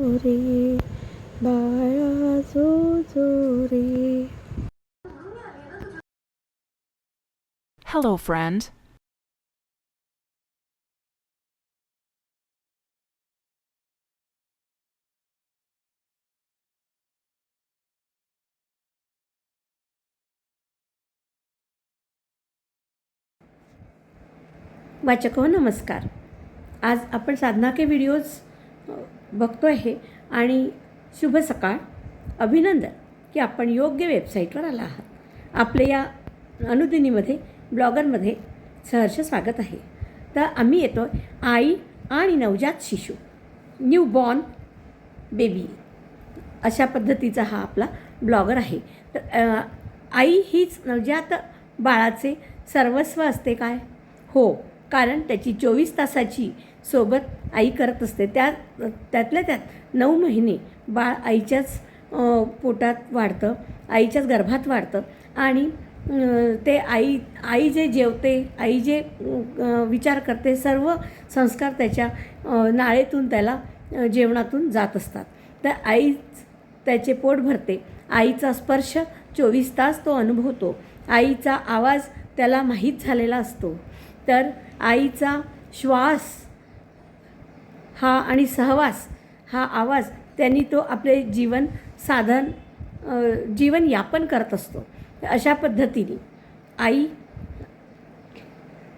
रे बाळा जो जो रे Hello, friend. वाचक हो नमस्कार आज आपण साधना के व्हिडिओज बघतो आहे आणि शुभ सकाळ. अभिनंदन की आपण योग्य वेबसाईटवर आला आहात. आपले या अनुदिनीमध्ये ब्लॉगरमध्ये सहर्ष स्वागत आहे. तर आम्ही येतो आई आणि नवजात शिशू न्यू बॉर्न बेबी अशा पद्धतीचा हा आपला ब्लॉगर आहे. तर आई हीच नवजात बाळाचे सर्वस्व असते काय? हो कारण त्याची चोवीस तासाची सोबत आई करत असते. त्या त्यातल्या त्यात नऊ महिने बाळ आईच्याच पोटात वाढतं आईच्याच गर्भात वाढतं आणि ते आई आई जे जेवते आई जे विचार करते सर्व संस्कार त्याच्या नाळेतून त्याला जेवणातून जात असतात. तर आईच त्याचे पोट भरते. आईचा स्पर्श चोवीस तास तो अनुभवतो. आईचा आवाज त्याला माहीत झालेला असतो. तर आईचा श्वास हा आणि सहवास हा आवाज त्यांनी तो आपले जीवन साधन जीवन यापन करत असतो. अशा पद्धतीने. आई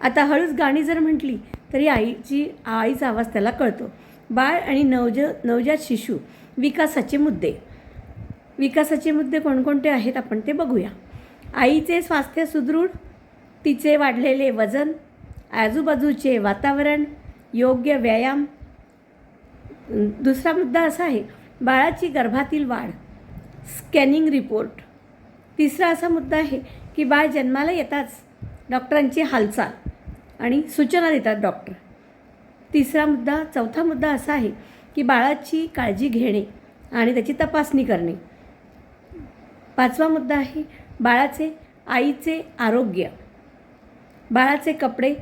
आता हळूच गाणी जर म्हटली तरी आईची आईचा आवाज त्याला कळतो. बाळ आणि नवज नवजात शिशू विकासाचे मुद्दे. विकासाचे मुद्दे कोणकोणते आहेत आपण ते बघूया. आईचे स्वास्थ्य सुदृढ तिचे वाढलेले वजन आजूबाजूचे वातावरण योग्य व्यायाम दुसरा मुद्दा असा आहे बाळाची गर्भातील वाढ स्कॅनिंग रिपोर्ट. तिसरा असा मुद्दा आहे की बाळ जन्माला येताच डॉक्टरांची हालचाल आणि सूचना देतात डॉक्टर. तिसरा मुद्दा चौथा मुद्दा असा आहे की बाळाची काळजी घेणे आणि त्याची तपासणी करणे. पाचवा मुद्दा आहे बाळाचे आईचे आरोग्य. बाळाचे कपडे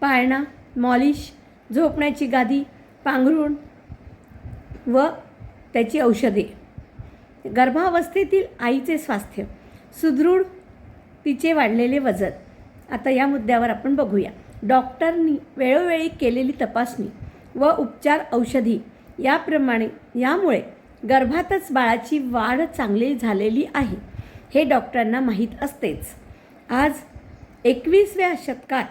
पाळणा मॉलिश झोपण्याची गादी पांघरूण व त्याची औषधे. गर्भावस्थेतील आईचे स्वास्थ्य सुदृढ तिचे वाढलेले वजन. आता या मुद्द्यावर आपण बघूया. डॉक्टरनी वेळोवेळी केलेली तपासणी व उपचार औषधी याप्रमाणे यामुळे गर्भातच बाळाची वाढ चांगली झालेली आहे हे डॉक्टरांना माहीत असतेच. आज एकवीसव्या शतकात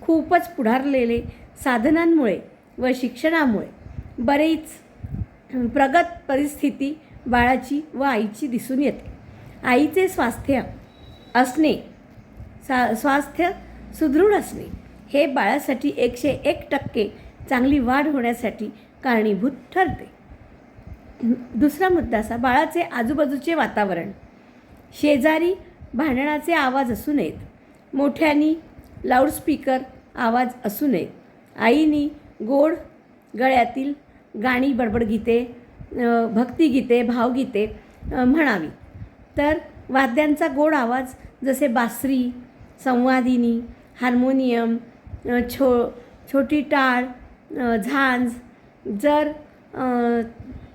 खूपच पुढारलेले साधनांमुळे व शिक्षणामुळे बरेच प्रगत परिस्थिती बाळाची व आईची दिसून येते. आईचे स्वास्थ्य असणे सा स्वास्थ्य सुदृढ असणे हे बाळासाठी एकशे एक टक्के चांगली वाढ होण्यासाठी कारणीभूत ठरते. दुसरा मुद्दा असा बाळाचे आजूबाजूचे वातावरण. शेजारी भांडणाचे आवाज असू नयेत. मोठ्यानी लाऊडस्पीकर आवाज असू नयेत. आईनी गोड गळ्यातील गाणी बडबडगीते भक्तिगीते भावगीते म्हणावी. तर वाद्यांचा गोड आवाज जसे बासरी संवादिनी हार्मोनियम छो छोटी टाळ झांज जर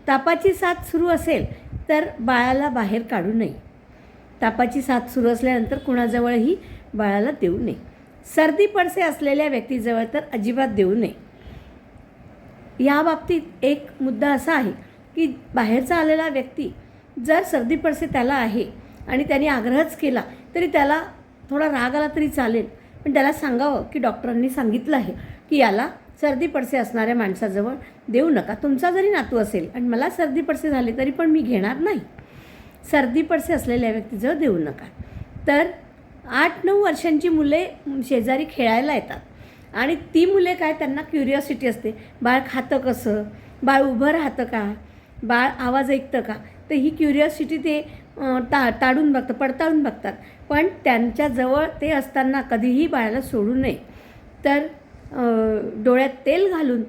तापाची साथ सुरू असेल तर बाळाला बाहेर काढू नये. तापाची साथ सुरू असल्यानंतर कुणाजवळही बाळाला देऊ नये. सर्दी पडसे असलेल्या व्यक्तीजवळ तर अजिबात देऊ नये. या बाबतीत एक मुद्दा असा आहे की बाहेरचा आलेला व्यक्ती जर सर्दी पडसे त्याला आहे आणि त्याने आग्रहच केला तरी त्याला थोडा राग आला तरी चालेल. पण त्याला सांगावं की डॉक्टरांनी सांगितलं आहे की याला सर्दी पडसे असणाऱ्या माणसाजवळ देऊ नका. तुमचा जरी नातू असेल आणि मला सर्दी पडसे झाले तरी पण मी घेणार नाही. सर्दी पडसे असलेल्या व्यक्तीजवळ देऊ नका. तर आठ नऊ वर्षांची मुले शेजारी खेळायला येतात. आणि ती मुले काय त्यांना क्युरिओसिटी असते. बाळ खातं कसं? बाळ उभं राहतं का? बाळ आवाज ऐकतं का? तर ही क्युरिओसिटी ते ता टा टाळून बघतात पडताळून बघतात. पण त्यांच्याजवळ ते असताना कधीही बाळाला सोडू नये. तर डोळ्यात तेल घालून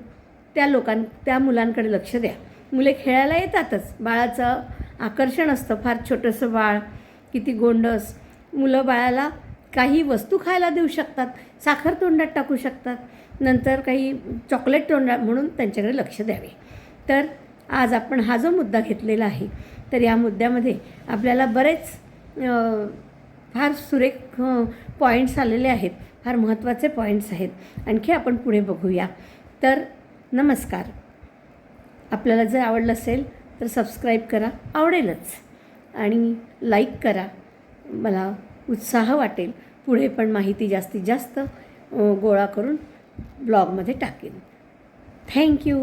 त्या लोकां त्या मुलांकडे लक्ष द्या. मुले खेळायला येतातच. बाळाचं आकर्षण असतं. फार छोटंसं बाळ किती गोंडस. मुलं बाळाला काही वस्तू खायला देऊ शकतात साखर तोंडात टाकू शकतात नंतर काही चॉकलेट तोंडात म्हणून त्यांच्याकडे लक्ष द्यावे. तर आज आपण हा जो मुद्दा घेतलेला आहे तर या मुद्द्यामध्ये आपल्याला बरेच फार सुरेख पॉईंट्स आलेले आहेत फार महत्त्वाचे पॉईंट्स आहेत. आणखी आपण पुढे बघूया. तर नमस्कार. आपल्याला जर आवडलं असेल तर सबस्क्राईब करा आवडेलच. आणि लाईक करा. मला उत्साह वाटेल. पुढे पण माहिती जास्तीत जास्त गोळा करून ब्लॉगमध्ये टाकेन. थँक्यू.